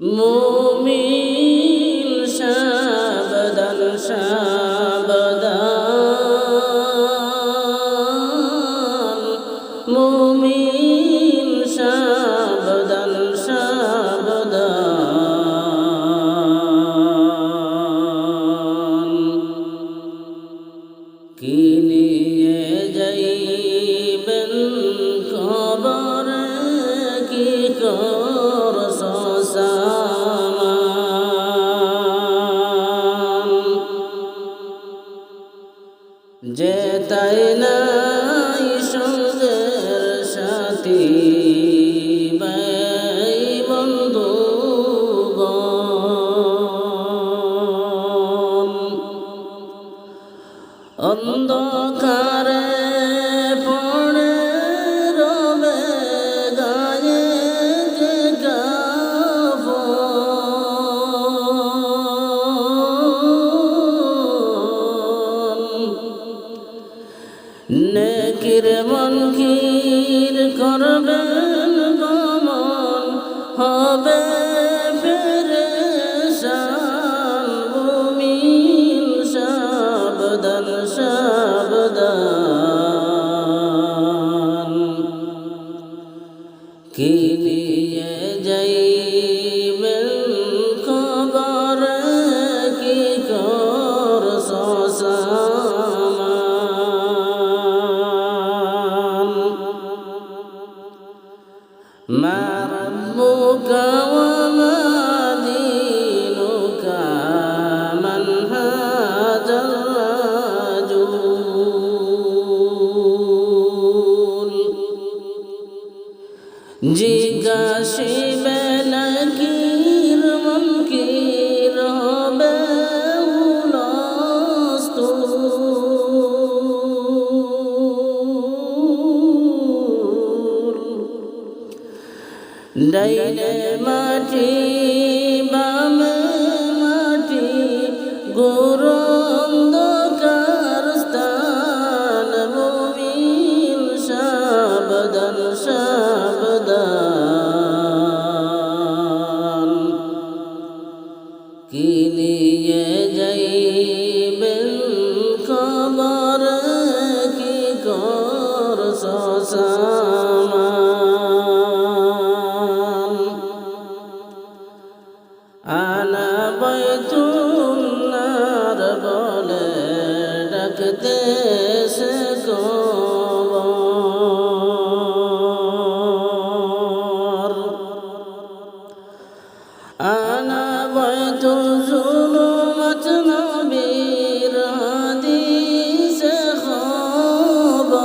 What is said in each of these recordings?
মুমিন সাবধান সাবধান অন্ধকারে পড়ে গায়ে যে কাফন নেকির মনকির করবেন গমন হবে সাবধান সাবধান কি নিয়ে যাইবেন খবর কি কর সামান ما ডাইনে মাটি বাম মাটি গোরন্দকার স্থান মুমিন সাবধান সাবধান ডাকতে সে কবর আনা বৈতু জুলুমত নবীর হাদিসে খবর।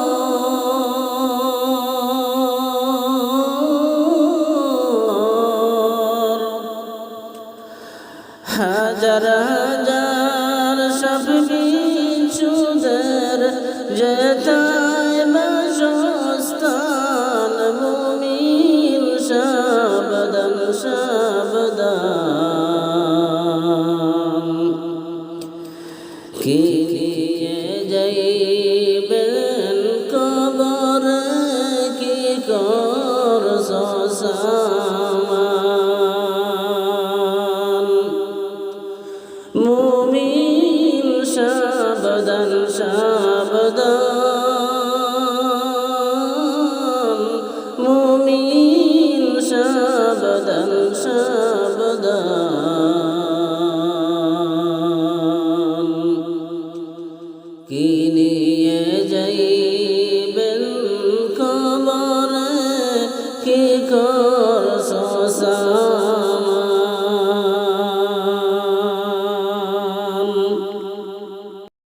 হাজার হাজার কি যাইবেন কবর কি কর সামান মুমিন সাবধান সাবধান কি নিয়ে যাইবেন খবর? কি কর শশা?